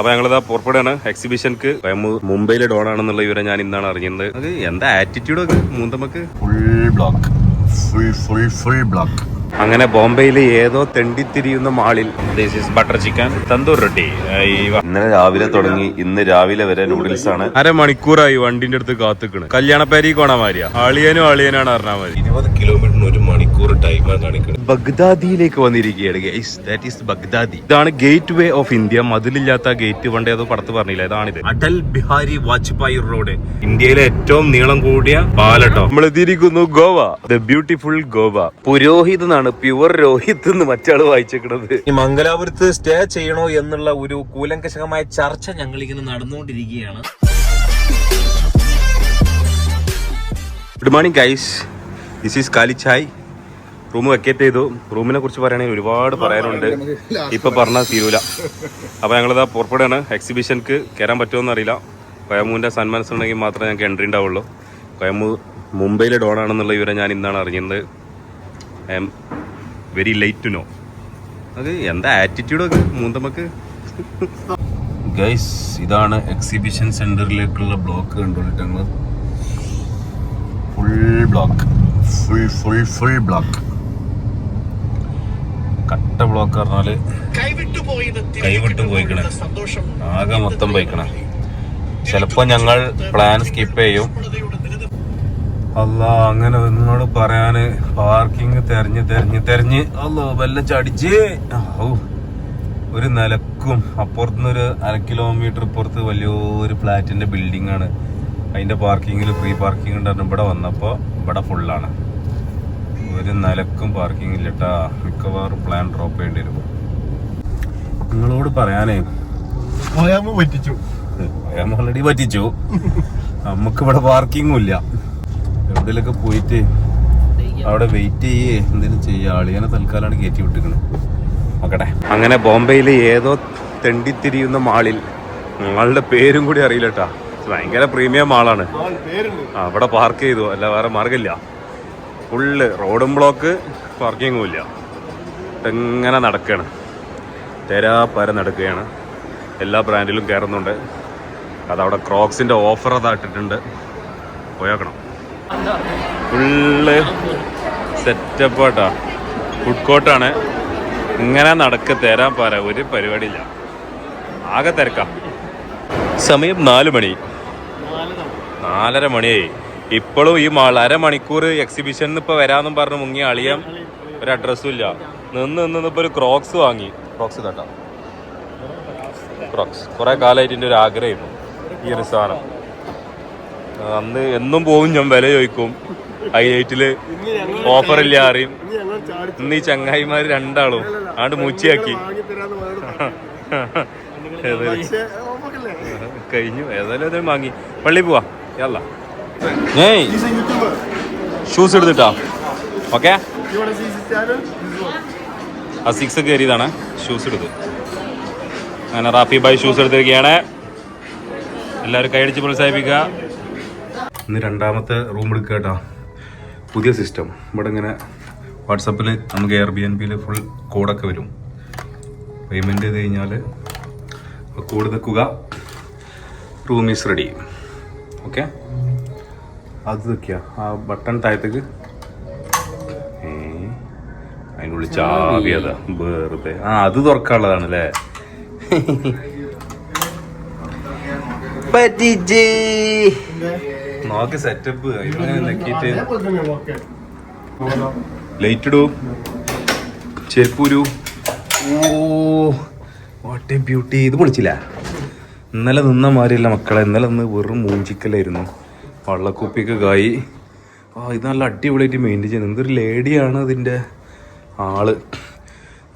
അപ്പൊ ഞങ്ങളിതാ പുറപ്പെടുകയാണ്. എക്സിബിഷൻക്ക് മുംബൈയിലെ ഡോൺ ആണെന്നുള്ള വിവരം ഞാൻ ഇന്നാണ് അറിഞ്ഞത് അത് എന്താ ആറ്റിറ്റ്യൂഡ് ഒക്കെ മൂന്തമ്മക്ക്? Full block full full full block അങ്ങനെ ബോംബെയിലെ ഏതോ തെണ്ടിത്തിരിയുന്ന മാളിൽ this is butter chicken tandoor roti ഇന്നലെ രാവിലെ തുടങ്ങി ഇന്ന് രാവിലെ വരെ നൂഡിൽസ് ആണ്. അരമണിക്കൂറായി വണ്ടിന്റെ അടുത്ത് കാത്തുക്കണ്. കല്യാണപ്പേരി കോണമാരിയ അളിയനും അളിയനാണ് അറിഞ്ഞാൽ മതി ഇരുപത് കിലോമീറ്ററിന് ഒരു മണിക്കൂർ ടൈമാണ് കാണിക്കുന്നത് ബഗ്ദാദിയിലേക്ക് വന്നിരിക്കുകയാണ് ഗൈസ് ദാറ്റ് ഈസ് ബഗ്ദാദി. ഇതാണ് ഗേറ്റ് വേ ഓഫ് ഇന്ത്യ മതിലില്ലാത്ത ഗേറ്റ് പണ്ട് ഏതോ പടത്ത് പറഞ്ഞില്ല? ഇതാണിത് അടൽ ബിഹാരി വാജ്പേയി റോഡ്. ഇന്ത്യയിലെ ഏറ്റവും നീളം കൂടിയ പാലട്ടോ നമ്മൾ എത്തിയിരിക്കുന്നു Goa. The beautiful Goa. Purohit എന്നാണ് പ്യുവർ രോഹിത് എന്ന് മറ്റാൾ വായിച്ചേക്കുന്നത് ഈ മംഗലാപുരത്ത് സ്റ്റേ ചെയ്യണോ എന്നുള്ള ഒരു കൂലങ്കശകമായ ചർച്ച ഞങ്ങൾ ഇങ്ങനെ നടന്നുകൊണ്ടിരിക്കുകയാണ്. Good morning guys this is Kalichai room vacate ചെയ്തു. റൂമിനെ കുറിച്ച് പറയുകയാണെങ്കിൽ ഒരുപാട് പറയാനുണ്ട്. ഇപ്പൊ പറഞ്ഞാൽ തീരൂല. അപ്പൊ ഞങ്ങളിതാ പുറപ്പെടുകയാണ് എക്സിബിഷൻക്ക് കയറാൻ പറ്റുമോ അറിയില്ല. കൊയമ്പൂരിന്റെ സന്മാനസ് ഉണ്ടെങ്കിൽ മാത്രമേ ഞങ്ങൾക്ക് എൻട്രി ഉണ്ടാവുള്ളൂ. കൊയമ്പൂർ മുംബൈയിലെ ഡോണാണെന്നുള്ള വിവരം ഞാൻ ഇന്നാണ് അറിഞ്ഞത് I am very late to know. അത് എന്താ ആറ്റിറ്റ്യൂഡ് ഒക്കെ മൂന്തമ്മക്ക്? ഗൈസ് ഇതാണ് എക്സിബിഷൻ സെന്ററിലേക്കുള്ള ബ്ലോക്ക് കണ്ടുകൊണ്ടിട്ട് ഞങ്ങൾ full block full full full block കട്ട ബ്ലോക്ക് പറഞ്ഞാൽ കൈവിട്ട് പോയിക്കണേ. ആകെ മൊത്തം പോയിക്കണേ. ചിലപ്പോ ഞങ്ങൾ പ്ലാൻ സ്കിപ്പ് ചെയ്യും. അല്ല അങ്ങനെ നിന്നോട് പറയാന് പാർക്കിംഗ് തെരഞ്ഞ് തെരഞ്ഞ് തെരഞ്ഞ്. അല്ലോ വല്ല ചടിച്ച്. ഒരു നിലക്കും അപ്പുറത്തുനിന്ന് ഒരു അര കിലോമീറ്റർ ഇപ്പുറത്ത് വലിയൊരു ഫ്ലാറ്റിന്റെ ബിൽഡിംഗ് ആണ്. അതിന്റെ പാർക്കിങ്ങിൽ ഫ്രീ പാർക്കിംഗ് ഉണ്ടായിരുന്നു ഇവിടെ വന്നപ്പോ ഇവിടെ ഫുള്ളാണ് ഒരു നിലക്കും പാർക്കിംഗ് ഇല്ലട്ടാ. മിക്കവാറും പ്ലാൻ ഡ്രോപ്പ് ചെയ്യേണ്ടി വരും. നിങ്ങളോട് പറയാനേ. പറ്റിച്ചു? ഓൾറെഡി പറ്റിച്ചു. നമുക്ക് ഇവിടെ പാർക്കിങ്ങും ഇല്ല. എവിടെയൊക്കെ പോയിട്ട് അവിടെ വെയിറ്റ് ചെയ്യേ. എന്തെങ്കിലും ചെയ്യുക അളിയനെ തൽക്കാലാണ് കയറ്റി വിട്ടിക്കണ് നോക്കട്ടെ. അങ്ങനെ ബോംബെയിലെ ഏതോ തെണ്ടിത്തിരിയുന്ന മാളിൽ മാളുടെ പേരും കൂടി അറിയില്ല കേട്ടാ ഭയങ്കര പ്രീമിയം മാളാണ്. പേരുണ്ട്. അവിടെ പാർക്ക് ചെയ്തു. അല്ല വേറെ മാർഗമില്ല ഫുള്ള് റോഡും ബ്ലോക്ക് പാർക്കിങ്ങും ഇല്ല. എങ്ങനെ നടക്കുകയാണ് തെരാപ്പര നടക്കുകയാണ്. എല്ലാ ബ്രാൻഡിലും കയറുന്നുണ്ട് അതവിടെ ക്രോക്സിന്റെ ഓഫർ അതായിട്ടിട്ടുണ്ട് പോയേക്കണം ഫുള്ള് സെറ്റപ്പ് ആട്ടാ ഫുഡ് കോർട്ടാണ്. ഇങ്ങനെ നടക്ക് തരാൻ പാര ഒരു പരിപാടിയില്ല. ആകെ തിരക്കാം. സമയം നാല് മണി. നാലര മണിയായി. ഇപ്പോഴും ഈ അരമണിക്കൂർ എക്സിബിഷനിൽ ഇപ്പൊ വരാന്നും പറഞ്ഞ് മുങ്ങി അളിയാൻ ഒരു അഡ്രസ്സും ഇല്ല. നിന്ന് നിന്ന് ഒരു ക്രോക്സ് വാങ്ങി. ക്രോക്സ് കേട്ടോ ക്രോക്സ് കുറെ കാലമായിട്ട് എന്റെ ഒരു ആഗ്രഹമായിരുന്നു ഈ ഒരു സാധനം. അന്ന് എന്നും പോകും ഞാൻ വില ചോദിക്കും. ഹൈലൈറ്റിൽ ഓഫർ ഇല്ല അറിയും ഇന്ന് ഈ ചങ്ങായിമാര് രണ്ടാളും ആണ്ട് മൂച്ചയാക്കി. ഏതായാലും കഴിഞ്ഞു. ഏതായാലും അത് വാങ്ങി പള്ളി പോവാ. ഏയ്. ഷൂസ് എടുത്തിട്ടാ? ഓക്കെ. ആ സിക്സ് കയറിയതാണ്. ഷൂസ് എടുത്ത്. അങ്ങനെ റാഫി ബായ് ഷൂസ് എടുത്തിരിക്കുകയാണ്. എല്ലാവരും കൈയടിച്ച് പ്രോത്സാഹിപ്പിക്കുക. ഇന്ന് രണ്ടാമത്തെ റൂം എടുക്കുക കേട്ടോ. പുതിയ സിസ്റ്റം ഇവിടെ ഇങ്ങനെ വാട്സപ്പിൽ നമുക്ക് എയർ ബി എൻ പിയിൽ ഫുൾ കോഡൊക്കെ വരും. പേയ്മെന്റ് ചെയ്ത് കഴിഞ്ഞാൽ കോഡ് നിൽക്കുക റൂം ഈസ് റെഡി ഓക്കെ അത് നിൽക്കുക ആ ബട്ടൺ താഴത്തേക്ക്. അതിനുള്ളിൽ ചാവിയതാ വെറുതെ. ആ അത് തുറക്കാനുള്ളതാണ് അല്ലേ പറ്റിച്ചേ. നോക്ക് സെറ്റപ്പ് നെക്കിട്ട്. ലൈറ്റ് ഇടൂ. ചെരുപ്പൂരു ഓ വാട്ട് എ ബ്യൂട്ടി ഇത് പൊളിച്ചില്ല. ഇന്നലെ നിന്ന മാതിരിയല്ല മക്കളെ. ഇന്നലെ നിന്ന് വെറും മൂഞ്ചിക്കലായിരുന്നു. വള്ളക്കൂപ്പിയൊക്കെ കായി. ആ ഇത് നല്ല അടിപൊളിയായിട്ട് മെയിന്റെയിൻ ചെയ്യുന്നത് എന്തൊരു ലേഡിയാണ് ഇതിന്റെ ആൾ.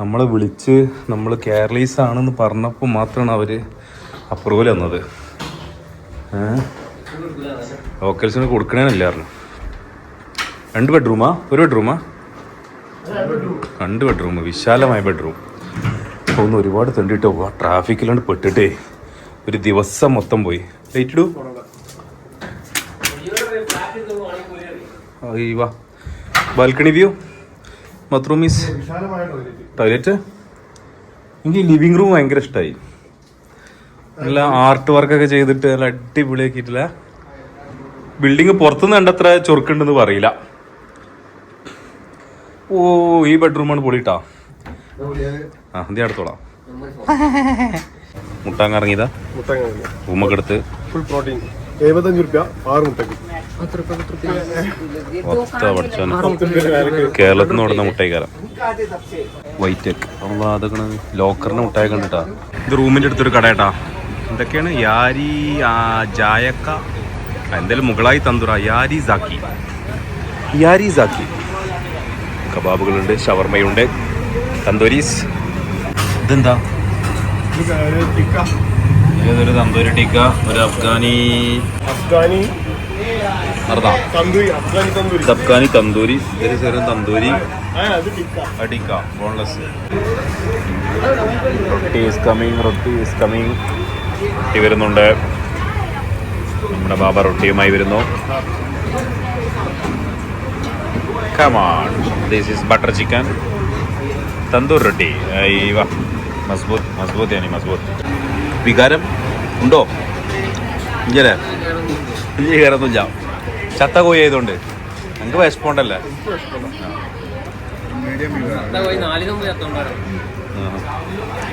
നമ്മളെ വിളിച്ച് നമ്മൾ കേരളീസ് ആണെന്ന് പറഞ്ഞപ്പോൾ മാത്രമാണ് അവർ അപ്രൂവൽ തന്നത്. ലോക്കൽസിന് കൊടുക്കണേന്നല്ലായിരുന്നു രണ്ട് ബെഡ്റൂമാ ഒരു ബെഡ്റൂമാ രണ്ട് ബെഡ്റൂം വിശാലമായ ബെഡ്റൂം ഒന്ന് ഒരുപാട് തണ്ടിട്ടോ ട്രാഫിക്കിലാണ് പെട്ടിട്ടേ. ഒരു ദിവസം മൊത്തം പോയി. ലൈറ്റ് ഇടൂ. വാ. ബാൽക്കണി വ്യൂ ബാത്റൂം വിശാലമായ ടോയ്ലറ്റ് എനിക്ക് ലിവിങ് റൂം ഭയങ്കര ഇഷ്ടമായി നല്ല ആർട്ട് വർക്ക് ഒക്കെ ചെയ്തിട്ട് നല്ല അടിപൊളിയാക്കിയിട്ടില്ല. ബിൽഡിംഗ് പുറത്തുനിന്ന് കണ്ടത്ര ചൊറുക്കുണ്ടെന്ന് പറയില്ല. ഓ ഈ ബെഡ്റൂമാണ് പൊളിട്ടാ. ആ എന്തി അടുത്തോളാം. മുട്ടാങ്ങ ഇറങ്ങിയതാ റൂമൊക്കെ ഫുൾ പ്രോട്ടീൻ എഴുപത്തഞ്ച് റുപ്യ ആറ് മുട്ടക്ക്. കേരളത്തിൽ നിന്ന് ഓടുന്ന മുട്ടായിക്കാരം. വൈറ്റ് അതൊക്കെ ലോക്കറിന് മുട്ടായി കണ്ടിട്ടാ. ഇത് റൂമിന്റെ അടുത്തൊരു കടയട്ടാ. എന്തൊക്കെയാണ് യാരി ആ, ജായക്ക എന്തായാലും മുകളായി തന്തുറ യാരി സാക്കി. യാരി സാക്കി. കബാബുകളുണ്ട് ഷവർമയുണ്ട്. തന്തൂരീസ്. ഇതെന്താ? ഏതൊരു തന്തൂരി ടിക്ക ഒരു അഫ്ഗാനി. അഫ്ഗാനി. അഫ്ഗാനി തന്തൂരി. ഇതൊരു ചെറിയ തന്തൂരി. അടിക്ക boneless roti is coming roti is coming വരുന്നുണ്ട്. നമ്മുടെ ബാബ റൊട്ടിയുമായി വരുന്നു. This is butter chicken tandoor roti. Mazboot മസ്ബൂത്ത് ആണ് മസ്ബൂത്ത്. വികാരം ഉണ്ടോ? ഇങ്ങനെ. വലിയ കയറൊന്നുമില്ല ചത്ത കോഴി ആയതുകൊണ്ട്. ഞങ്ങൾക്ക് വിശപ്പുണ്ടല്ലേ?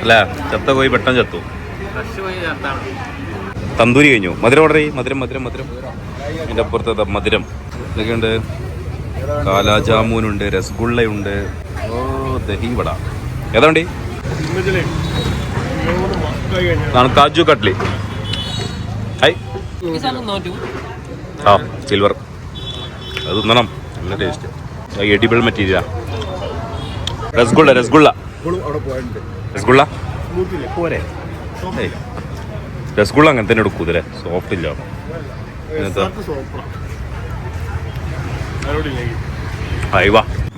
അല്ല? ചത്ത കോഴി പെട്ടെന്ന് ചത്തു. തന്തൂരി കഴിഞ്ഞു. മധുരം ഓർഡർ ചെയ്യും മധുരം മധുരം മധുരം. എന്റെ അപ്പുറത്ത് മധുരം. ഇതൊക്കെയുണ്ട്. കാലാജാമൂനുണ്ട് രസഗുള്ളയുണ്ട്. ഓ ദഹി വട. ഏതാണ്ട് ഇതാണ് കാജു കട്ട്ലി ഹൈ ആ സിൽവർ. അത് തിന്നണം. നല്ല taste. Edible material rasgulla rasgulla. Rasgulla? പോരെ. ഏയ്. രസഗുള്ള അങ്ങനെ തന്നെ എടുക്കൂ ഇതിലെ. സോഫ്റ്റ് ഇല്ല.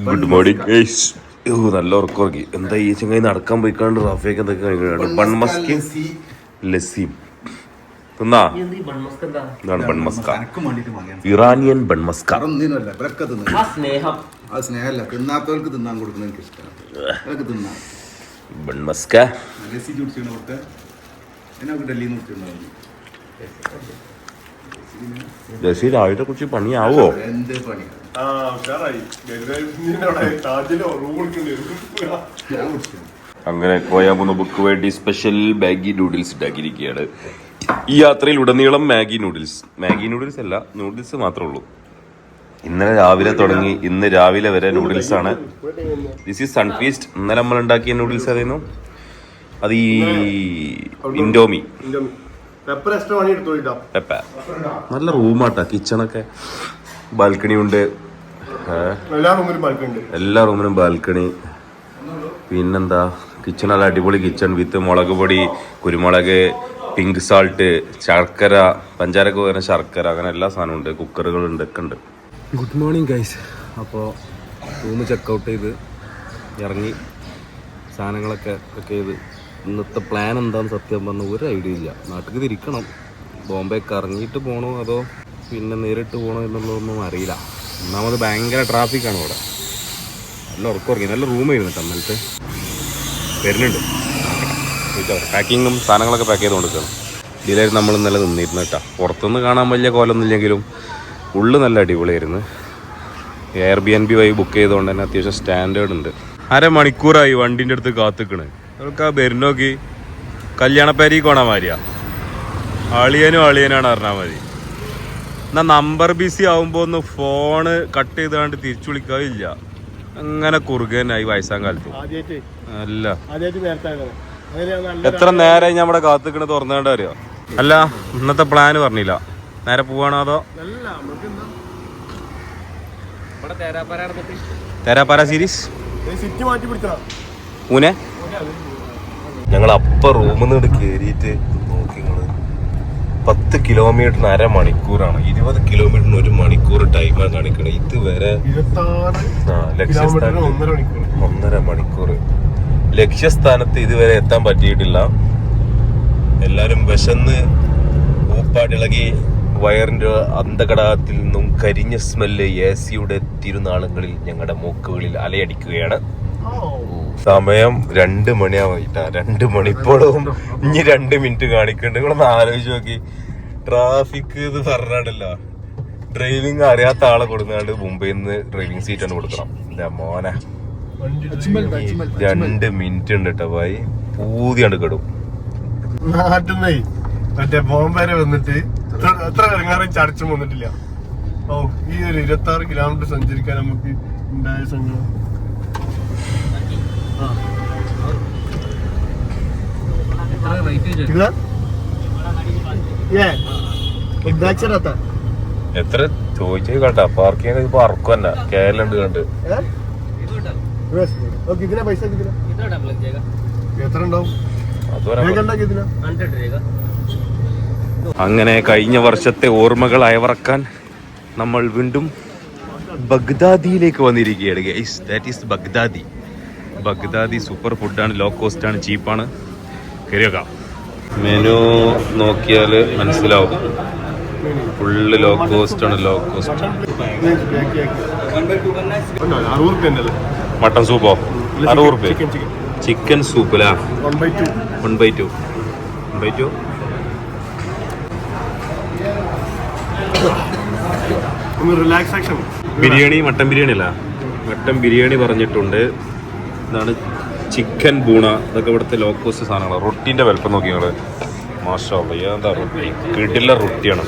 ഗുഡ് മോർണിംഗ് ഗൈസ് ഓ നല്ല ഉറക്കുറക്കി. എന്താ ഈ ചങ്ങായി നടക്കാൻ പോയിക്കാണ്ട് റാഫിയൊക്കെ എന്തൊക്കെ കഴിക്കുന്നുണ്ട് ബൺമസ്കി ലസ്സിയും തിന്നാ? ഇതാണ് ബൺമസ്ക ഇറാനിയൻ ബൺമസ്ക ബൺമസ്ക എന്നൊക്കെ ഡൽഹിയിൽ നിന്ന് കുടിച്ചിട്ടുണ്ടാവും ലസ്സി രാവിലെ കുറിച്ച് പണിയാവോ? എന്ത് പണിയാണ് ആ ഉഷാറായി. അവിടെ താജിലോ റൂം അങ്ങനെ ബുക്ക് വേണ്ടി സ്പെഷ്യൽ മാഗി നൂഡിൽസ് ഉണ്ടാക്കിയിരിക്കുകയാണ് ഈ യാത്രയിൽ ഉടനീളം മാഗി നൂഡിൽസ് മാഗി നൂഡിൽസ് അല്ല നൂഡിൽസ് മാത്രമേ ഉള്ളൂ. ഇന്നലെ രാവിലെ തുടങ്ങി ഇന്ന് രാവിലെ വരെ നൂഡിൽസ് ആണ്. ദിസ് ഈസ് സൺഫീസ്റ്റ് ഇന്നലെ നമ്മൾ ഉണ്ടാക്കിയ നൂഡിൽസ് അതായിരുന്നു അത് ഈ ഇൻഡോമി. പെപ്പ നല്ല റൂമാട്ടാ കിച്ചണൊക്കെ. ബാൽക്കണി ഉണ്ട്. എല്ലാ റൂമിലും ബൾക്കുണ്ട് എല്ലാ റൂമിലും ബാൽക്കണി പിന്നെന്താ? കിച്ചൺ നല്ല അടിപൊളി കിച്ചൺ വിത്ത് മുളക് പൊടി കുരുമുളക് പിങ്ക് സാൾട്ട് ശർക്കര പഞ്ചാരക്ക് പകരം ശർക്കര അങ്ങനെ എല്ലാ സാധനവും ഉണ്ട്. കുക്കറുകളുണ്ട് ഒക്കെ ഉണ്ട്. ഗുഡ് മോർണിംഗ് ഗൈസ് അപ്പോൾ റൂം ചെക്കൗട്ട് ചെയ്ത് ഇറങ്ങി സാധനങ്ങളൊക്കെ ഒക്കെ ചെയ്ത് ഇന്നത്തെ പ്ലാൻ എന്താന്ന് സത്യം പറഞ്ഞ ഒരു ഐഡിയ ഇല്ല. നാട്ടിൽ തിരിക്കണം. ബോംബെ കറങ്ങിയിട്ട് പോകണോ അതോ പിന്നെ നേരിട്ട് പോകണോ എന്നുള്ളതൊന്നും അറിയില്ല. ഒന്നാമത് ഭയങ്കര ട്രാഫിക്കാണ് അവിടെ നല്ല ഉറക്കുറങ്ങി നല്ല റൂമായിരുന്നു കേട്ടോ അന്നലത്തെ വരുന്നുണ്ട്. പാക്കിങ്ങും സാധനങ്ങളൊക്കെ പാക്ക് ചെയ്ത് കൊടുക്കണം ഇതിലായിരുന്നു നമ്മൾ ഇന്നലെ നിന്നിരുന്നു കേട്ടോ. പുറത്തുനിന്ന് കാണാൻ വലിയ കോലൊന്നുമില്ലെങ്കിലും ഉള്ളു നല്ല അടിപൊളിയായിരുന്നു. എയർ ബി എൻ ബി വഴി ബുക്ക് ചെയ്തുകൊണ്ട് തന്നെ അത്യാവശ്യം സ്റ്റാൻഡേർഡ് ഉണ്ട്. അരമണിക്കൂറായി വണ്ടിന്റെ അടുത്ത് കാത്തുക്കണ്. നമുക്ക് ആ വരുന്നോക്കി കല്യാണപ്പേരി കോണാ മാതിരിയാ. അളിയനും അളിയനാണ് പറഞ്ഞാൽ മതി. എന്നാ നമ്പർ ബിസി ആവുമ്പോൾ ഒന്ന് ഫോണ് കട്ട് ചെയ്താണ്ട് തിരിച്ചു വിളിക്കാതില്ല അങ്ങനെ കുറുകനായി വയസ്സാം കാലത്ത്. അല്ല. എത്ര നേരമായി നമ്മുടെ കാത്തുക്കണ് തുറന്നുകൊണ്ട് അറിയോ? അല്ല ഇന്നത്തെ പ്ലാൻ പറഞ്ഞില്ല. നേരെ പോവാണോ അതോ? തേരാപ്പാര സീരീസ് സിറ്റി മാറ്റി പിടിച്ചോ പൂനെ ഞങ്ങൾ അപ്പ റൂമിൽ നിന്ന് കയറിയിട്ട് നോക്കി പത്ത് കിലോമീറ്ററിന് അര മണിക്കൂറാണ് ഇരുപത് കിലോമീറ്ററിന് ഒരു മണിക്കൂർ ടൈമാണ് ആ, കിലോമീറ്ററിന് ലക്ഷ്യസ്ഥാനത്ത് ഒന്നര മണിക്കൂർ. ലക്ഷ്യസ്ഥാനത്ത് ഇതുവരെ എത്താൻ പറ്റിയിട്ടില്ല. എല്ലാരും വിശന്ന് ഊപ്പാടിളകി വയറിന്റെ അന്തകടാകത്തിൽ നിന്നും കരിഞ്ഞ സ്മെല്ല് എ സിയുടെ തിരുനാളുകളിൽ ഞങ്ങളുടെ മൂക്കുകളിൽ അലയടിക്കുകയാണ്. ഓ. സമയം രണ്ട് മണിയാവായിട്ടാ. രണ്ട് മണിപ്പോഴും ഇനി രണ്ട് മിനിറ്റ് കാണിക്കണ്ട്. നിങ്ങളൊന്ന് ആലോചിച്ച് നോക്കി. ട്രാഫിക് ഇത് പറഞ്ഞാടല്ല ഡ്രൈവിംഗ് അറിയാത്ത ആളെ കൊടുക്കാണ്ട് മുംബൈയിൽ നിന്ന് ഡ്രൈവിംഗ് സീറ്റ് ആണ് കൊടുക്കണം. എന്റെ മോനെ. രണ്ട് മിനിറ്റ് ഉണ്ട് കേട്ടോ ഭായി. പൂതിയാണ്ട് കെടും. നാട്ടിന്നേ മറ്റേ ബോംബെ വന്നിട്ട് എത്ര- ഇറങ്ങാറും ചടച്ചും വന്നിട്ടില്ല. ഓ ഈ ഒരു ഇരുപത്തി ആറ് കിലോമീറ്റർ സഞ്ചരിക്കാൻ നമുക്ക് ഉണ്ടായ സങ്കടം എത്ര ചോദിച്ചു? കേട്ടാ. പാർക്കിങ് ഇപ്പൊ അറക്കും തന്നെ. കേരളണ്ട് കണ്ട്. അങ്ങനെ കഴിഞ്ഞ വർഷത്തെ ഓർമ്മകൾ അയവറക്കാൻ നമ്മൾ വീണ്ടും ബഗ്ദാദിയിലേക്ക് വന്നിരിക്കുകയാണ് guys that is Baghdadi. Baghdadi super ഫുഡാണ് ലോ കോസ്റ്റ് ആണ് ചീപ്പാണ് കയറിയേക്കാം മെനു നോക്കിയാൽ മനസ്സിലാവും. ഫുള്ള് ലോ കോസ്റ്റ് ആണ് ലോ കോസ്റ്റ് മട്ടൺ സൂപ്പോ? അറുപത് റുപ്യ ചിക്കൻ ചിക്കൻ അല്ലേ? സൂപ്പിലാ one by two one by two one by two biryani mutton biryani അല്ല. മട്ടൻ ബിരിയാണി പറഞ്ഞിട്ടുണ്ട്. ഇതാണ് ചിക്കൻ ബൂണ. ഇതൊക്കെ ഇവിടുത്തെ ലോക്കോസ്റ്റ് സാധനങ്ങളാണ് റൊട്ടീന്റെ വലുപ്പം നോക്കി ഞങ്ങൾ മാഷാ എന്താ റൊട്ടി? കിടില റൊട്ടിയാണ്.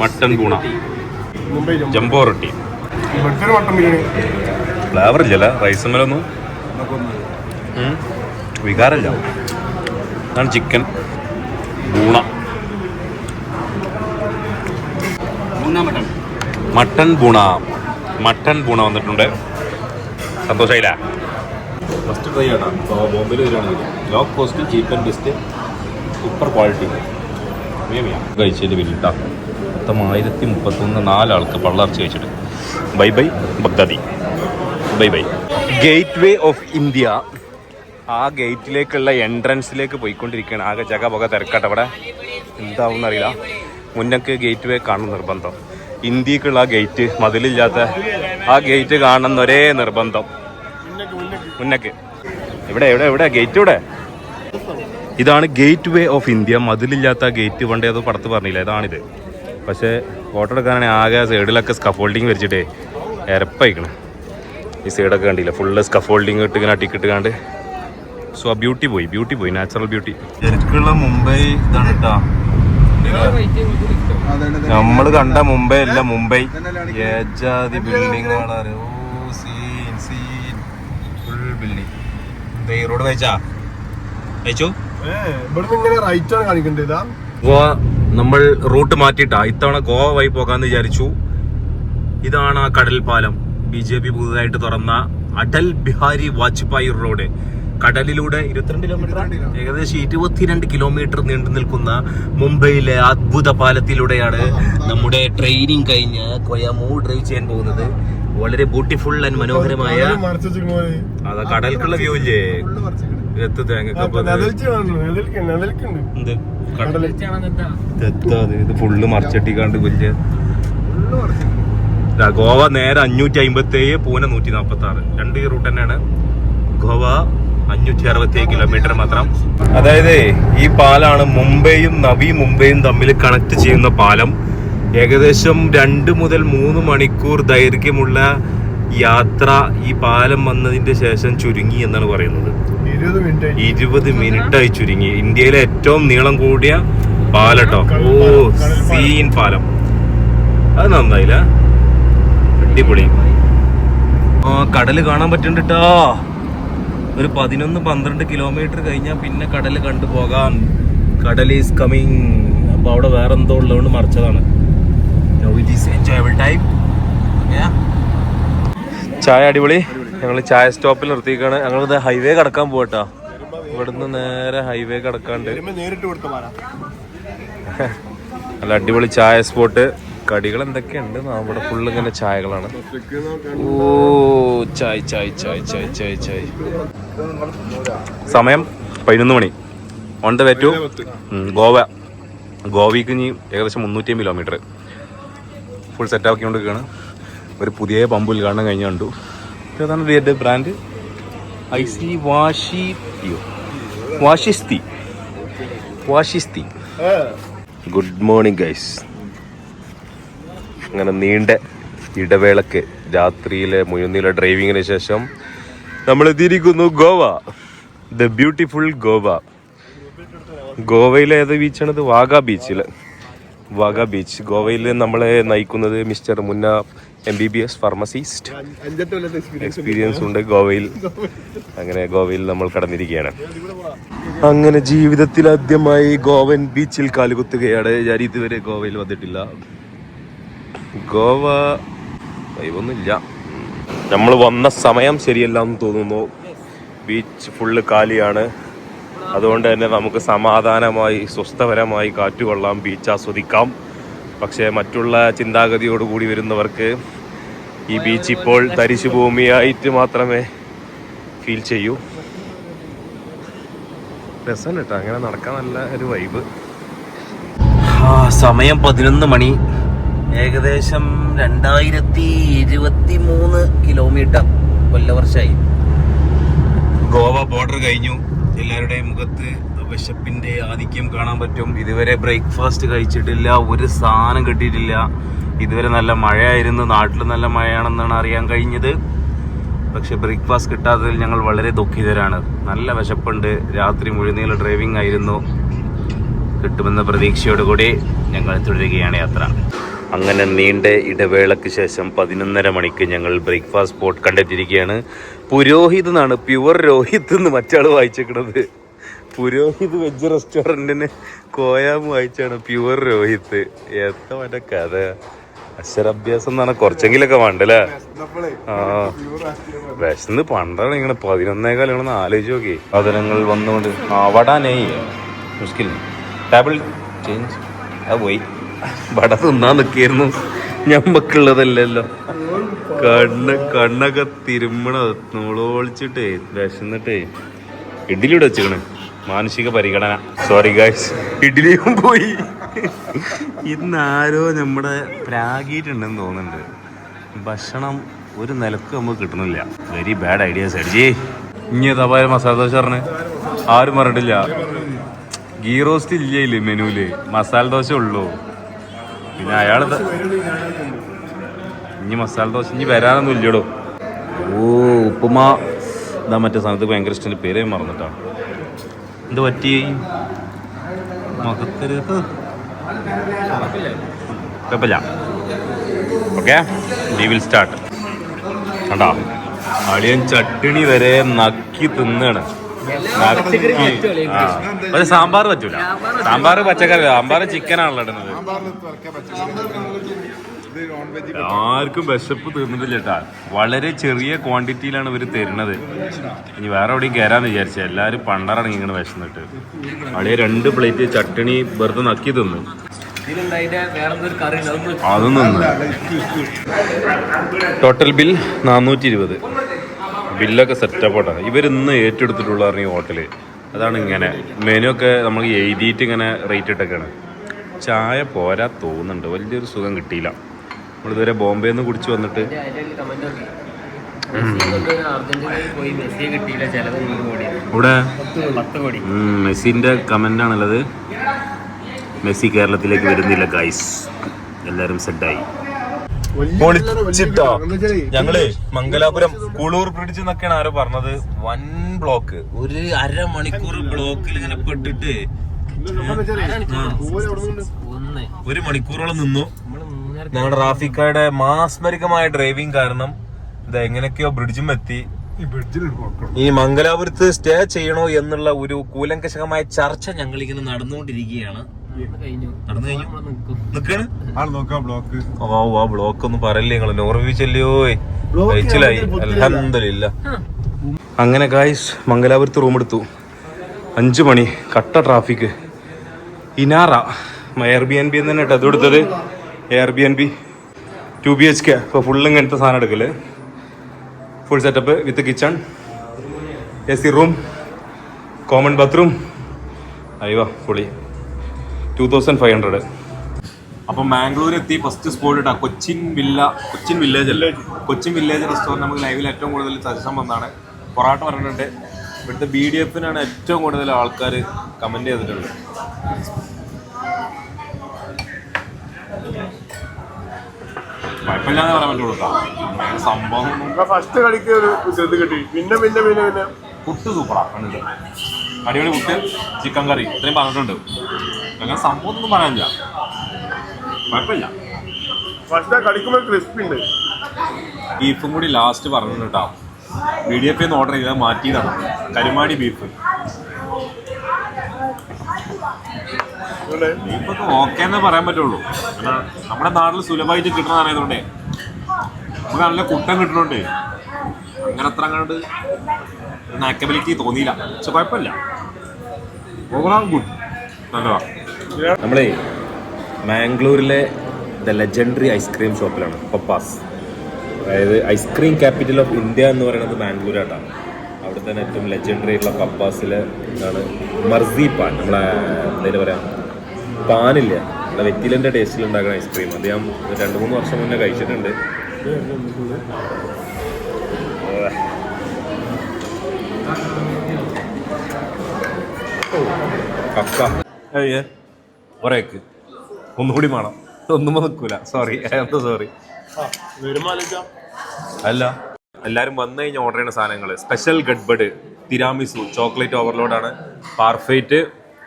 മട്ടൻ ബൂണ. ജംബോ റൊട്ടി. ഫ്ലേവർ ഇല്ലല്ല. റൈസ് മേലൊന്നും. വികാരമില്ല. ഇതാണ് chicken bhuna. Mutton bhuna. Mutton bhuna വന്നിട്ടുണ്ട്. സന്തോഷമായില്ല ഫസ്റ്റ് ട്രൈ ആട്ടാ ബോംബെയിൽ വരികയാണെങ്കിൽ low cost cheap and best super quality കഴിച്ചതിൽ വലിയ മൊത്തം ആയിരത്തി മുപ്പത്തൊന്ന് നാലാൾക്ക് പള്ളർച്ച കഴിച്ചിട്ട്. Bye bye Baghdadi. Bye bye. Gateway of India ആ ഗേറ്റിലേക്കുള്ള എൻട്രൻസിലേക്ക് പോയിക്കൊണ്ടിരിക്കുകയാണ്. ആകെ ജഗ പുക തിരക്കട്ടെ അവിടെ. എന്താവും അറിയില്ല. മുന്നൊക്കെ ഗേറ്റ് വേ കാണുന്ന നിർബന്ധം. ഇന്ത്യക്കുള്ള ആ ഗേറ്റ് മതിലില്ലാത്ത ആ ഗേറ്റ് കാണുന്ന ഒരേ നിർബന്ധം. മുന്നക്ക്. ഇവിടെ എവിടെ എവിടെ? ഗേറ്റ് ഇവിടെ? ഇതാണ് ഗേറ്റ് വേ ഓഫ് ഇന്ത്യ. മതിലില്ലാത്ത ഗേറ്റ് പണ്ടേ അത് പടത്ത് പറഞ്ഞില്ല? ഇതാണിത്. പക്ഷേ ഫോട്ടോ എടുക്കാനാണെങ്കിൽ ആകെ സൈഡിലൊക്കെ സ്കഫോൾഡിങ് വരച്ചിട്ടേ എരപ്പയിക്കണം. ഈ സൈഡൊക്കെ കണ്ടില്ല? ഫുള്ള് സ്കഫോൾഡിങ് ഇട്ട് ഇങ്ങനെ അട്ടിക്കിട്ട് കണ്ട്. സോ ആ ബ്യൂട്ടി പോയി. ബ്യൂട്ടി പോയി. നാച്ചുറൽ ബ്യൂട്ടി ശരിക്കുള്ള മുംബൈ ഇതാണ് കേട്ടോ നമ്മൾ കണ്ട മുംബൈ അല്ല Mumbai. ഏജാതി building oh scene scene full building road കാണിക്കേണ്ടത് ഇതാ? ഗോവ നമ്മൾ റൂട്ട് മാറ്റിട്ടാ ഇത്തവണ ഗോവ വഴി പോകാന്ന് വിചാരിച്ചു. ഇതാണ് ആ കടൽ പാലം. ബി ജെ പി പുതുതായിട്ട് തുറന്ന അടൽ ബിഹാരി വാജ്പേയി റോഡ്. കടലിലൂടെ ഇരുപത്തിരണ്ട് കിലോമീറ്റർ ഏകദേശം ഇരുപത്തിരണ്ട് കിലോമീറ്റർ നീണ്ടു നിൽക്കുന്ന മുംബൈയിലെ അത്ഭുത പാലത്തിലൂടെയാണ് നമ്മുടെ ട്രെയിനിങ് കഴിഞ്ഞ് കൊയാമൂ ഡ്രൈവ് ചെയ്യാൻ പോകുന്നത്. വളരെ ബ്യൂട്ടിഫുൾ ആൻഡ് മനോഹരമായ കടൽക്കുള്ള വ്യൂ ഇല്ലേ? എത്ത് ഇത് ഫുള്ള് മറിച്ചട്ടിക്കാണ്ട് വലിയ ഗോവ നേരെ അഞ്ഞൂറ്റി അമ്പത്തി ഏഴ് പൂനെ നൂറ്റി നാപ്പത്തി ആറ് രണ്ട് റൂട്ട് തന്നെയാണ്. ഗോവ അഞ്ഞൂറ്റി അറുപത്തി ഏഴ് കിലോമീറ്റർ മാത്രം. അതായത് ഈ പാലാണ് മുംബൈയും നവി മുംബൈയും തമ്മിൽ കണക്ട് ചെയ്യുന്ന പാലം. ഏകദേശം രണ്ട് മുതൽ മൂന്ന് മണിക്കൂർ ദൈർഘ്യമുള്ള യാത്ര ഈ പാലം വന്നതിന്റെ ശേഷം ചുരുങ്ങി എന്നാണ് പറയുന്നത്. ഇരുപത് മിനിറ്റ് ഇരുപത് മിനിറ്റായി ചുരുങ്ങി. ഇന്ത്യയിലെ ഏറ്റവും നീളം കൂടിയ പാലട്ടോ. ഓ സീൻ പാലം. അത് നന്നായില്ല. അടിപൊളി. ആ കടൽ കാണാൻ പറ്റുന്നുണ്ട് ഒരു പതിനൊന്ന് പന്ത്രണ്ട് കിലോമീറ്റർ കഴിഞ്ഞാൽ പിന്നെ കടൽ കണ്ടു പോകാം കടൽ ഈസ് കമ്മിങ്. അപ്പൊ അവിടെ വേറെന്തോ ഉള്ളതുകൊണ്ട് മറിച്ചതാണ്. ചായ അടിപൊളി. ഞങ്ങൾ ചായ സ്റ്റോപ്പിൽ നിർത്തിക്കാണ് ഞങ്ങളിത് ഹൈവേ കടക്കാൻ പോകട്ടോ ഇവിടുന്ന് നേരെ ഹൈവേ കടക്കാണ്ട്. നല്ല അടിപൊളി ചായ സ്പോട്ട് കടികൾ എന്തൊക്കെയുണ്ട്? നമ്മുടെ ഫുള്ള് ഇങ്ങനെ ചായകളാണ്. ഓ ചായ് ചായ് ചായ് ചായ് ചായ് ചായ്. സമയം പതിനൊന്ന് മണി. On the way to Goa. ഗോവയ്ക്ക് ഇനി ഏകദേശം മുന്നൂറ്റി അമ്പത് കിലോമീറ്റർ ഫുൾ സെറ്റാക്കിക്കൊണ്ടിരിക്കുകയാണ് ഒരു പുതിയ പമ്പ് ഉദ്ഘാടനം കഴിഞ്ഞ് കണ്ടു. ഏതാണ് ബ്രാൻഡ് ഐ സി വാഷി വാഷിസ്തി വാഷിസ്തി ഗുഡ് മോർണിംഗ് ഗൈസ് അങ്ങനെ നീണ്ട ഇടവേളക്ക് രാത്രിയിലെ മുഴുനീള ഡ്രൈവിങ്ങിന് ശേഷം നമ്മൾ എത്തിയിരിക്കുന്നു ഗോവ. The beautiful Goa. ഗോവയിലെ ഏത് ബീച്ചാണിത് വാഗ ബീച്ചിൽ വാഗ ബീച്ച്. ഗോവയിൽ നമ്മളെ നയിക്കുന്നത് mister Munna M B B S pharmacist experience ഉണ്ട് ഗോവയിൽ. അങ്ങനെ ഗോവയിൽ നമ്മൾ കടന്നിരിക്കുകയാണ്. അങ്ങനെ ജീവിതത്തിൽ ആദ്യമായി ഗോവൻ ബീച്ചിൽ കാലുകുത്തുകയാണ്. ഞാൻ ഇതുവരെ ഗോവയിൽ വന്നിട്ടില്ല. ഗോവ വൈവൊന്നുമില്ല നമ്മൾ വന്ന സമയം ശരിയല്ല എന്ന് തോന്നുന്നു. ബീച്ച് ഫുള്ള് കാലിയാണ്. അതുകൊണ്ട് തന്നെ നമുക്ക് സമാധാനമായി സ്വസ്ഥപരമായി കാറ്റുകൊള്ളാം ബീച്ച് ആസ്വദിക്കാം. പക്ഷേ മറ്റുള്ള ചിന്താഗതിയോട് കൂടി വരുന്നവർക്ക് ഈ ബീച്ച് ഇപ്പോൾ തരിശു ഭൂമിയായിട്ട് മാത്രമേ ഫീൽ ചെയ്യൂ. രസം കേട്ടോ അങ്ങനെ നടക്കാൻ നല്ല ഒരു വൈബ്. സമയം പതിനൊന്ന് മണി. ഏകദേശം രണ്ടായിരത്തി ഇരുപത്തി മൂന്ന് കിലോമീറ്റർ കൊല്ലവർഷമായി ഗോവ ബോർഡർ കഴിഞ്ഞു. എല്ലാവരുടെയും മുഖത്ത് വിശപ്പിന്റെ ആധിക്യം കാണാൻ പറ്റും. ഇതുവരെ ബ്രേക്ക്ഫാസ്റ്റ് കഴിച്ചിട്ടില്ല ഒരു സാധനം കിട്ടിയിട്ടില്ല. ഇതുവരെ നല്ല മഴയായിരുന്നു നാട്ടിൽ നല്ല മഴയാണെന്നാണ് അറിയാൻ കഴിഞ്ഞത്. പക്ഷെ ബ്രേക്ക്ഫാസ്റ്റ് കിട്ടാത്തതിൽ ഞങ്ങൾ വളരെ ദുഃഖിതരാണ്. നല്ല വിശപ്പുണ്ട് രാത്രി മുഴുനീള ഡ്രൈവിംഗ് ആയിരുന്നു. കിട്ടുമെന്ന പ്രതീക്ഷയോടുകൂടി ഞങ്ങൾ തുടരുകയാണ് യാത്ര. അങ്ങനെ നീണ്ട ഇടവേളയ്ക്ക് ശേഷം പതിനൊന്നര മണിക്ക് ഞങ്ങൾ ബ്രേക്ക്ഫാസ്റ്റ് സ്പോട്ട് കണ്ടെത്തിയിരിക്കുകയാണ്. പുരോഹിത് എന്നാണ്. പ്യുവർ രോഹിത് എന്ന് മറ്റാൾ വായിച്ചേക്കണത്. പുരോഹിത് വെജ് റെസ്റ്റോറന്റിന് കോയാമ് വായിച്ചാണ് പ്യുവർ രോഹിത്. എത്ര മറ്റേ കഥ. അക്ഷരാഭ്യാസം എന്ന് പറഞ്ഞാൽ കുറച്ചെങ്കിലൊക്കെ വേണ്ടല്ലേ? ആ വിശന്ന് പണ്ടാണ് ഇങ്ങനെ പതിനൊന്നേകാലാണെന്ന് ആലോചിച്ച് നോക്കി. സാധനങ്ങൾ വന്നുകൊണ്ട് വടാനേ മുഷ്കിൽ ടേബിൾ ചേഞ്ച് ആ പോയി. വട തിന്നാൻ നിൽക്കായിരുന്നു ഞമ്മക്കുള്ളതല്ലല്ലോ. കണ്ണ് കണ്ണൊക്കെ തിരുമ്മണ നോളോളിച്ചിട്ടേ വിശന്നിട്ടേ. ഇഡ്ഡലിയുടെ വെച്ചിക്കണ് മാനസിക പരിഗണന. സോറി ഗായ്സ് ഇഡ്ഡലിയും പോയി. ഇന്ന് ആരോ നമ്മുടെ പ്രാഗിയിട്ടുണ്ടെന്ന് തോന്നുന്നുണ്ട്. ഭക്ഷണം ഒരു നിലയ്ക്ക് നമുക്ക് കിട്ടുന്നില്ല വെരി ബാഡ് ഐഡിയാസ് അടിച്ചേ ഇനി തപായ മസാല ദോശ പറഞ്ഞ്. ആരും പറഞ്ഞിട്ടില്ല. ഗീ റോസ്റ്റ് ഇല്ലേ മെനുവിൽ മസാല ദോശ ഉള്ളൂ. പിന്നെ അയാൾ ഇനി മസാല ദോശ ഇനി വരാനൊന്നും ഇല്ലടോ. ഓ ഉപ്പുമാ. ഇതാ മറ്റേ സാധനത്ത് ഭയങ്കര ഇഷ്ടം. പേരേ മറന്നിട്ടാണ് എന്ത് പറ്റി? മുഖത്തൊരു ഓക്കെ? വി വിൽ സ്റ്റാർട്ട് കണ്ടോ? അളിയൻ ചട്ടിണി വരെ നക്കി തിന്നാണ്. പക്ഷെ സാമ്പാർ പറ്റൂല. സാമ്പാർ പച്ചക്കറി സാമ്പാർ ചിക്കൻ ചിക്കനാണല്ലോ ഇടുന്നത്. ആർക്കും വിശപ്പ് തീർന്നിട്ടില്ല കേട്ടാ. വളരെ ചെറിയ ക്വാണ്ടിറ്റിയിലാണ് ഇവർ തരുന്നത്. ഇനി വേറെ എവിടെയും കയറാന്ന് വിചാരിച്ചു എല്ലാവരും പണ്ടറാണ് ഇങ്ങനെ വിശന്നിട്ട്. അളിയെ രണ്ട് പ്ലേറ്റ് ചട്ടിണി വെറുതെ നക്കി തിന്നു. അതും നിന്ന് ടോട്ടൽ ബിൽ നാനൂറ്റി ഇരുപത് ബില്ലൊക്കെ സെറ്റപ്പോട്ടാണ് ഇവരിന്ന് ഏറ്റെടുത്തിട്ടുള്ള ഈ ഹോട്ടൽ. അതാണ് ഇങ്ങനെ. മെനു ഒക്കെ നമ്മൾ എഴുതിയിട്ട് ഇങ്ങനെ റേറ്റ് ഇട്ടൊക്കെയാണ് ചായ പോരാ തോന്നുന്നുണ്ട്. വലിയൊരു സുഖം കിട്ടിയില്ല. നമ്മളിതുവരെ ബോംബെ നിന്ന് കുടിച്ച് വന്നിട്ട്. ഇവിടെ മെസ്സിന്റെ കമന്റ് ആണുള്ളത്. മെസ്സി കേരളത്തിലേക്ക് വരുന്നില്ല ഗൈസ് എല്ലാരും സെറ്റായി പൊളിച്ചിട്ടോ? ഞങ്ങൾ മംഗലാപുരം കുളൂർ ബ്രിഡ്ജ് എന്നൊക്കെയാണ് ആരോ പറഞ്ഞത്. വൻ ബ്ലോക്ക്. ഒരു അരമണിക്കൂർ ബ്ലോക്കിൽ ഇങ്ങനെ പെട്ടിട്ട് ഒരു മണിക്കൂറോളം നിന്നു. ഞങ്ങളുടെ റാഫിക്കായുടെ മാസ്മരികമായ ഡ്രൈവിംഗ് കാരണം ഇത് എങ്ങനെയൊക്കെയോ ബ്രിഡ്ജും എത്തി. ഈ ഈ മംഗലാപുരത്ത് സ്റ്റേ ചെയ്യണോ എന്നുള്ള ഒരു കൂലങ്കഷകമായ ചർച്ച ഞങ്ങൾ ഇങ്ങനെ നടന്നുകൊണ്ടിരിക്കുകയാണ്. ആ ബ്ലോക്ക് ഒന്നും പറയല്ലേ നിങ്ങൾ? നോർവി അലഹമില്ല അങ്ങനെ ഗായ്സ് മംഗലാപുരത്ത് റൂം എടുത്തു. അഞ്ചു മണി കട്ട ട്രാഫിക് ഇനാറ എയർ ബി എൻ ബി തന്നെ കേട്ടോ അത് എടുത്തത്. Airbnb two B H K ഇപ്പോൾ ഫുൾ ഇങ്ങനത്തെ സാധനം എടുക്കൽ. Full setup with kitchen A C room common bathroom അയ്യോ പൊളി. ടു തൗസൻഡ് ഫൈവ് ഹൺഡ്രഡ് അപ്പം മാംഗ്ലൂർ എത്തി ഫസ്റ്റ് സ്പോട്ട് ഇട്ടാ. കൊച്ചിൻ വില്ല കൊച്ചിൻ വില്ലേജ് അല്ലേ? കൊച്ചിൻ വില്ലേജ് റെസ്റ്റോറന്റ് നമുക്ക് ലൈവിൽ ഏറ്റവും കൂടുതൽ സജഷൻ വന്നാണ് പൊറാട്ട പറഞ്ഞിട്ടുണ്ട്. ഇവിടുത്തെ ബി ഡി എഫിനാണ് ഏറ്റവും കൂടുതൽ ആൾക്കാർ കമന്റ് ചെയ്തിട്ടുള്ളത്. കുഴപ്പമില്ലാതെ പറയാൻ പറ്റുള്ളൂ കേട്ടോ ഭയങ്കര സംഭവം ഫസ്റ്റ് കളിക്ക് ഒരു ശ്രദ്ധ കിട്ടി. പിന്നെ പിന്നെ പിന്നെ പിന്നെ. പുട്ട് സൂപ്പറാ അടിപൊളി പുട്ട് ചിക്കൻ കറി ഇത്രയും പറഞ്ഞിട്ടുണ്ട്. അങ്ങനെ സംഭവം ഒന്നും പറയാനില്ല. കുഴപ്പമില്ല. ഫസ്റ്റ് കളിക്കുമ്പോൾ ക്രിസ്പി ഉണ്ട്. ബീഫും കൂടി ലാസ്റ്റ് പറഞ്ഞു കേട്ടോ ബി ഡി എഫ് ഓർഡർ ചെയ്താൽ മാറ്റിയതാണ്. കരുമാടി ബീഫ് ബീഫൊക്കെ ഓക്കെ എന്നേ പറയാൻ പറ്റുള്ളൂ. കാരണം നമ്മുടെ നാട്ടിൽ സുലഭമായിട്ട് കിട്ടുന്നതായതുകൊണ്ടേ നമുക്ക് നല്ല കുട്ടം കിട്ടുന്നുണ്ട്. അങ്ങനെ അത്ര അങ്ങോട്ട് നാക്കബിലിറ്റി തോന്നിയില്ല. പക്ഷെ കുഴപ്പമില്ല. ഓവറോൾ ഗുഡ് നല്ലതാ. നമ്മളേ മാംഗ്ലൂരിലെ ദ ലെജൻഡറി ഐസ്ക്രീം ഷോപ്പിലാണ് പപ്പാസ് അതായത് ഐസ്ക്രീം ക്യാപിറ്റൽ ഓഫ് ഇന്ത്യ എന്ന് പറയുന്നത് മാംഗ്ലൂരായിട്ടാണ് അവിടെ തന്നെ ഏറ്റവും ലെജൻഡറി ആയിട്ടുള്ള പപ്പാസിൽ ആണ് മർസി പാൻ നമ്മളെ എന്തായാലും പറയാം പാനില്ല. നമ്മുടെ വെറ്റിലന്റെ ടേസ്റ്റിൽ ഉണ്ടാക്കുന്ന ഐസ്ക്രീം അത് ഞാൻ രണ്ട് മൂന്ന് വർഷം മുന്നേ കഴിച്ചിട്ടുണ്ട്. കക്ക. ഒരേക്ക്. ഒന്നുകൂടി വേണം. ഒന്നും നിൽക്കൂല. സോറി എന്താ സോറി അല്ല. എല്ലാവരും വന്നു കഴിഞ്ഞാൽ ഓർഡർ ചെയ്യുന്ന സാധനങ്ങൾ സ്പെഷ്യൽ ഗഡ്ബഡ് തിരാമിസു ചോക്ലേറ്റ് ഓവർലോഡാണ് പാർഫൈറ്റ്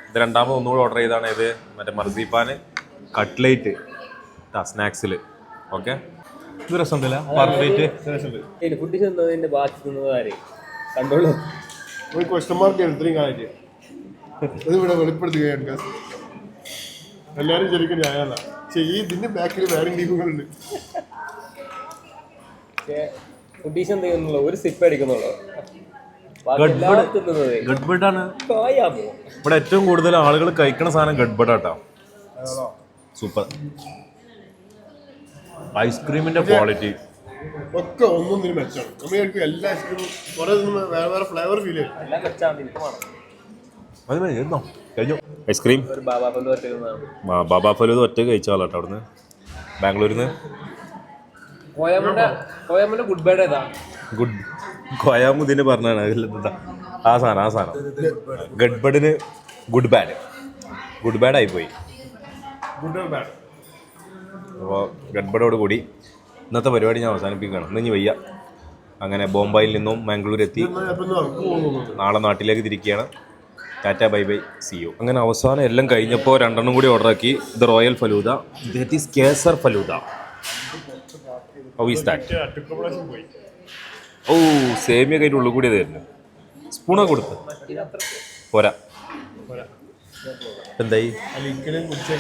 ഇത് രണ്ടാമത് ഒന്നുകൂടി ഓർഡർ ചെയ്താണ് ഇത്. മറ്റേ മർസീപ്പാന്. കട്ട്ലേറ്റ് സ്നാക്സിൽ ഓക്കെ ഇത് രസമുണ്ടല്ല? പാർഫൈറ്റ് ഫുഡ് ചെന്നതിന്റെ ബാക്കി തിന്നത് ആര് കണ്ടോളൂ. ഒരു ക്വസ്റ്റ്യൻ മാർക്ക് ഇത്രയും കാര്യം ഇത് ഇവിടെ വെളിപ്പെടുത്തുകയാണ് എല്ലാരും ശരിക്കും ഞാനല്ല പക്ഷെ ഈ ഇതിന്റെ ബാക്കിൽ വേറെ ടീമുകളുണ്ട്. എന്ത് ചെയ്യുന്നുള്ളൂ? ഒരു സിപ്പ് അടിക്കുന്നുള്ളൂ. ഗഡ്ബഡാണ്. ഇവിടെ ഏറ്റവും കൂടുതൽ ആളുകൾ കഴിക്കുന്ന സാധനം ഗഡ്ബഡാട്ടോ. സൂപ്പർ. ഐസ്ക്രീമിന്റെ ക്വാളിറ്റി ഒക്കെ ഒന്നും മെച്ചാണ് നമുക്ക് എല്ലാ ഐസ്ക്രീമും വേറെ വേറെ ഫ്ലേവർ ഫീൽ ചെയ്യും. അത് മതി കഴിഞ്ഞു. ഐസ്ക്രീം ആ ബാബാ ഫലു വരട്ടിരുന്നതാണ് ബാബാ ഫലൂദ് ഒറ്റ കഴിച്ച കേട്ടോ അവിടുന്ന്. ബാംഗ്ലൂരിൽ നിന്ന് ഗുഡ് ബൈഡ് ഗുഡ് കോയാമുദ്ദീന് പറഞ്ഞാണ് ആ സാധനം ആ സാധനം. ഗഡ്ബഡിന് ഗുഡ് ബാഡ് ഗുഡ് ബാഡ് ആയിപ്പോയി. അപ്പോൾ ഗഡ്ബഡോട് കൂടി ഇന്നത്തെ പരിപാടി ഞാൻ അവസാനിപ്പിക്കുകയാണ്. ഇന്ന് ഇനി വയ്യ. അങ്ങനെ ബോംബെയിൽ നിന്നും മാംഗ്ലൂർ എത്തി. നാളെ നാട്ടിലേക്ക് തിരിക്കുകയാണ്. Tata bye bye see you അങ്ങനെ അവസാനം എല്ലാം കഴിഞ്ഞപ്പോൾ രണ്ടെണ്ണം കൂടി ഓർഡർ ആക്കി. ഇത് royal falooda that is kesar falooda how is that oh സേമിയ കയ്യിൽ ഉള്ളു കൂടി അതായിരുന്നു സ്പൂണൊക്കെ കൊടുത്ത്. പോരാ. എന്തായി?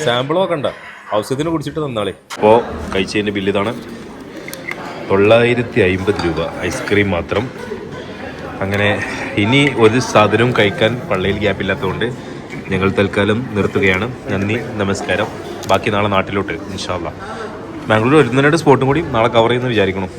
സാമ്പിൾ നോക്കണ്ട ഔഷധത്തിന് കുടിച്ചിട്ട് തന്നാളെ അപ്പോൾ കഴിച്ചതിന്റെ ബില്ല് ഇതാണ് തൊള്ളായിരത്തി അമ്പത് രൂപ. ഐസ്ക്രീം മാത്രം. അങ്ങനെ ഇനി ഒരു സാധനവും കഴിക്കാൻ പള്ളിയിൽ ഗ്യാപ്പില്ലാത്തതുകൊണ്ട് ഞങ്ങൾ തൽക്കാലം നിർത്തുകയാണ്. നന്ദി നമസ്കാരം. ബാക്കി നാളെ നാട്ടിലോട്ട് ഇൻഷാല്ല ബാംഗ്ലൂർ ഒരു രണ്ട് സ്പോട്ടും കൂടി നാളെ കവർ ചെയ്യുമെന്ന് വിചാരിക്കണം